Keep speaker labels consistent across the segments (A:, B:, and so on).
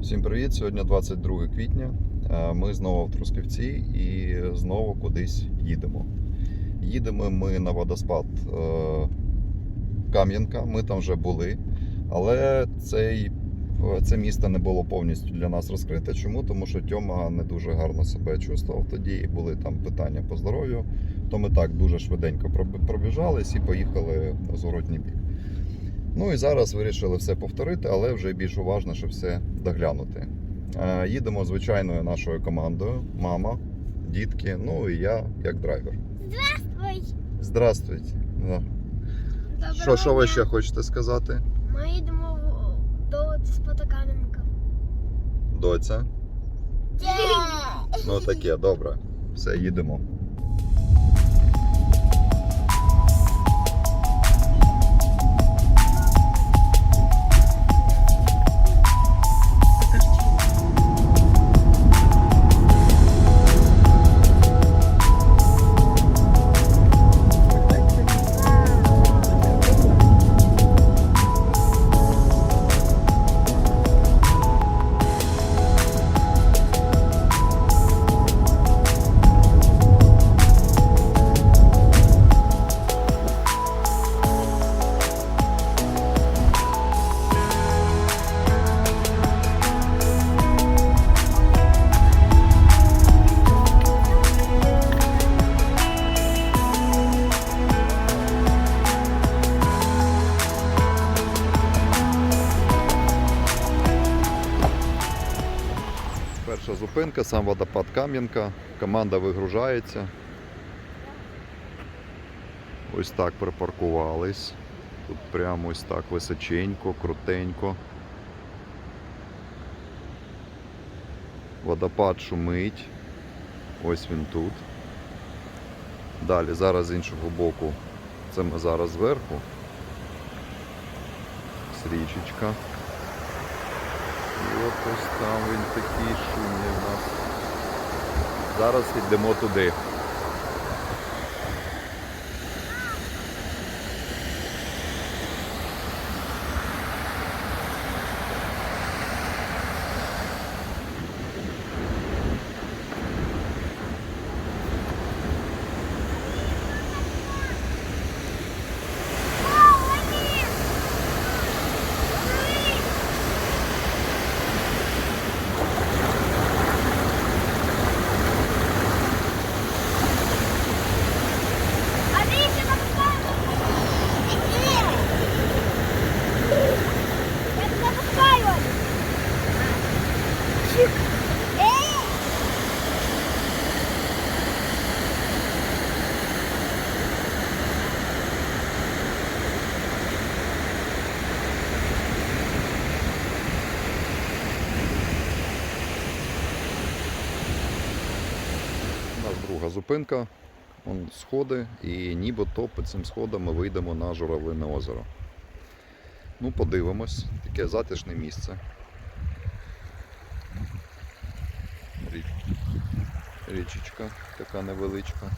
A: Всім привіт! Сьогодні 22 квітня. Е, Ми знову в Трускавці і знову кудись їдемо. Їдемо ми на водоспад е, Кам'янка. Ми там вже були, але цей, е, це місто не було повністю для нас розкрите. Чому? Тому що Тьома не дуже гарно себе чувствував тоді, були там питання по здоров'ю. То ми так дуже швиденько проб- пробіжались і поїхали в зворотній бік. Ну і зараз вирішили все повторити, але вже більш уважно, щоб все доглянути. Е, Їдемо звичайною нашою командою: мама, дітки, ну і я як драйвер.
B: Ой,
A: Здравствуйте. Що, що ви ще хочете сказати?
B: Ми йдемо в- до Спотаканенка.
A: Доця? Ну таке, добре. Все, їдемо. Перша сам водопад Кам'янка. Команда вигружається. Ось так припаркувались. Тут прямо ось так височенько, крутенько. Водопад шумить. Ось він тут. Далі, зараз з іншого боку. Це ми зараз зверху. Ось річечка. І от ось там він такий шумний в нас. Зараз йдемо туди.
B: А ти ще напускаєш? Я тебе пускаю. Чик. Ей!
A: У нас друга зупинка. Вон сходи, і нібито по цим сходам ми вийдемо на Журавлине озеро. Ну, подивимось, таке затишне місце. Річ... Річечка така невеличка.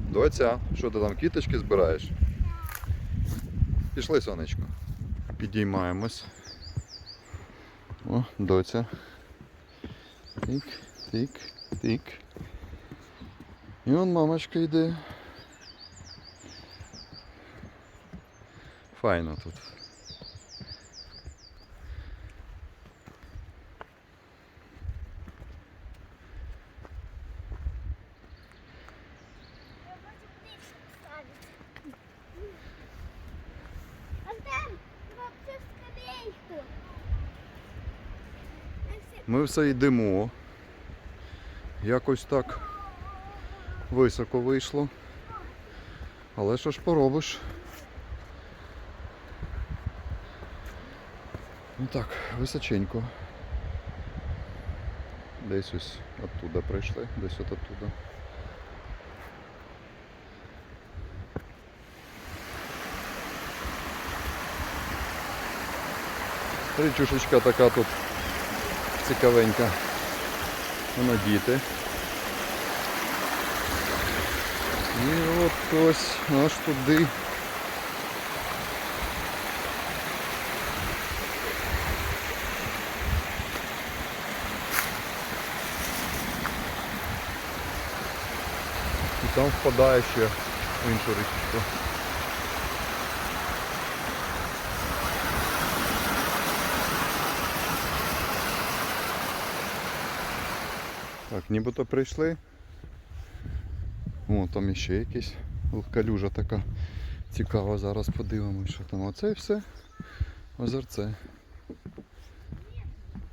A: Доця, що ти там квіточки збираєш? Пішли, сонечко. Підіймаємось. О, доця. Тик, тик, тик. І он мамочка йде. Файно тут. Ми все йдемо. Якось так високо вийшло. Але що ж поробиш? Ну так, височенько. Десь ось оттуда прийшли, десь от оттуда. Річушечка така тут цікавенька. Воно діти. І от ось аж туди. І там впадає ще в іншу річку. Так, нібито прийшли. О, там іще якась калюжа така цікава. Зараз подивимось, що там. Оце все. Озерце.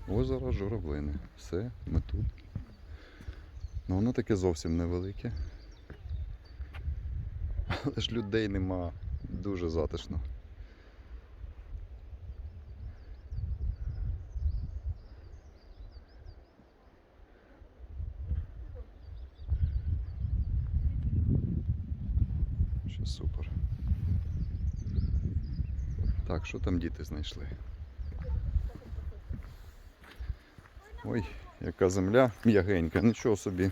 A: Озеро журавлини. Все, ми тут. Ну воно таке зовсім невелике. Але ж людей нема. Дуже затишно. Що супер. Так, що там діти знайшли? Ой, яка земля м'ягенька, нічого собі.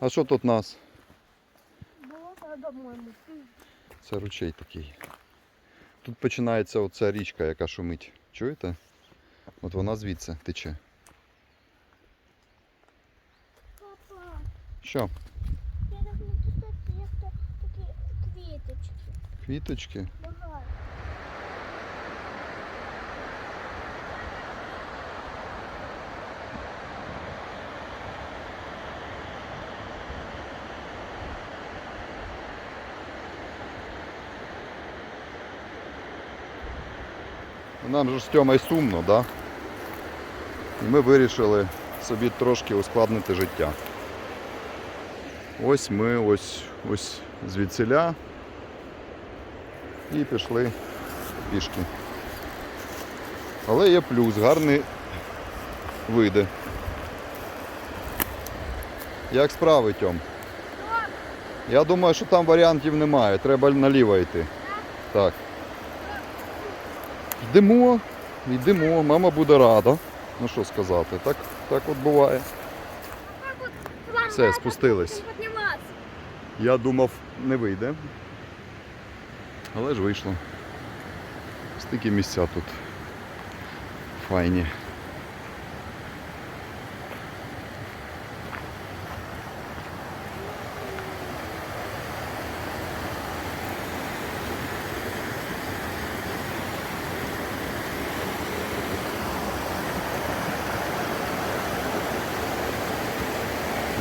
A: А що тут у нас? Це ручей такий. Тут починається оця річка, яка шумить. Чуєте? От вона звідси тече. Що?
B: я так не тут є такі квіточки.
A: Квіточки? Нам же з Тьомою сумно, да? І ми вирішили собі трошки ускладнити життя. Ось ми ось, ось звідсіля і пішли пішки. Але є плюс, гарний види. Як справи, Тьом? Я думаю, що там варіантів немає, треба наліво йти. Так. Йдемо, йдемо, мама буде рада. Ну що сказати, так, так от буває. Все, спустились. Я думав, не вийде. Але ж вийшло. Стільки місця тут. Файні.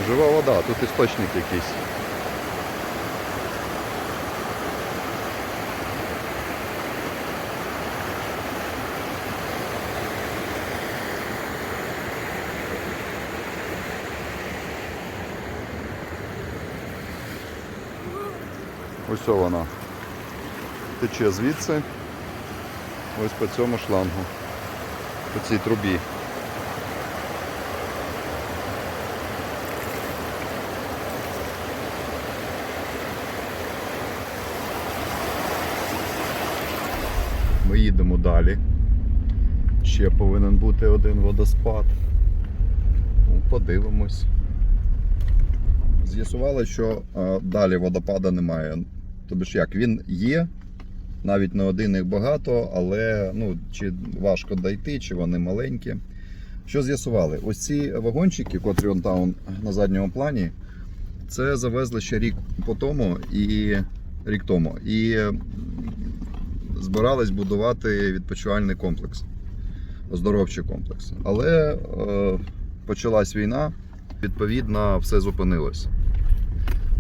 A: Жива вода, тут істочник якийсь. Ось вона. Тече звідси. Ось по цьому шлангу. По цій трубі. Ми їдемо далі. Ще повинен бути один водоспад. Ну, подивимось. З'ясували, що е, далі водопада немає. Тобто ж як, він є, навіть не один їх багато, але ну, чи важко дойти, чи вони маленькі. Що з'ясували? Ось ці вагончики, котрі он там на задньому плані, це завезли ще рік по тому і рік тому. І збирались будувати відпочивальний комплекс, оздоровчий комплекс. Але е, почалась війна, відповідно, все зупинилось.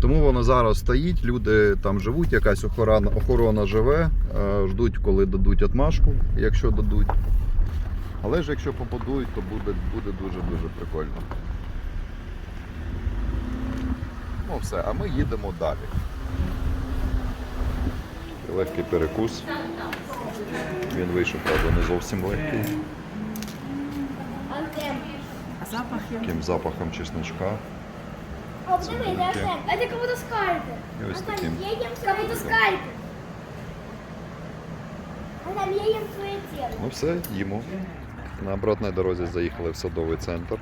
A: Тому воно зараз стоїть, люди там живуть, якась охорона, охорона живе, е, ждуть, коли дадуть отмашку, якщо дадуть. Але ж якщо побудують, то буде, буде дуже-дуже прикольно. Ну все, а ми їдемо далі. Легкий перекус. Він вийшов, правда, не зовсім легкий.
C: А запах?
A: Таким запахом чесночка.
B: Это как будто
A: скальпель.
B: А
A: там
B: едем кому-то скальпи. А там едем своє тіло.
A: Ну все, їмо. На обратній дорозі заїхали в садовий центр.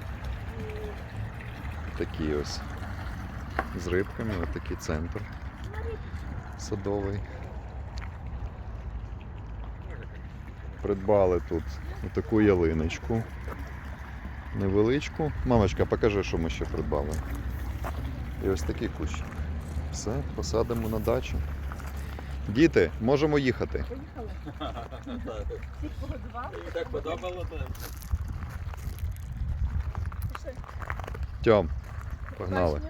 A: Такий ось з рибками, ось такий центр. Садовий. Придбали тут таку ялиночку. Невеличку. Мамочка, покажи, що ми ще придбали. І ось такий кущ. Все, посадимо на дачу. Діти, можемо їхати.
C: Поїхали.
D: Так
C: подобалося.
A: Тьом, погнали.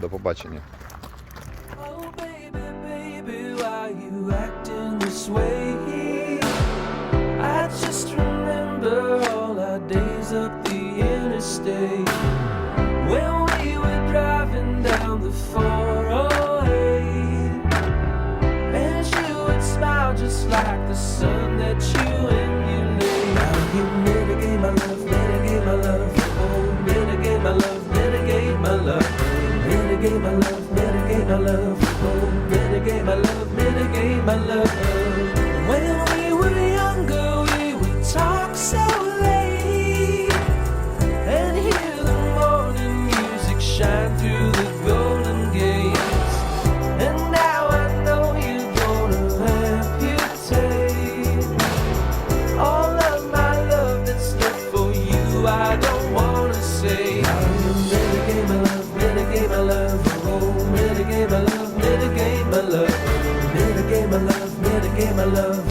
A: До побачення.
E: Oh, baby, baby, why you acting this way? My love, dedicate my love. hello.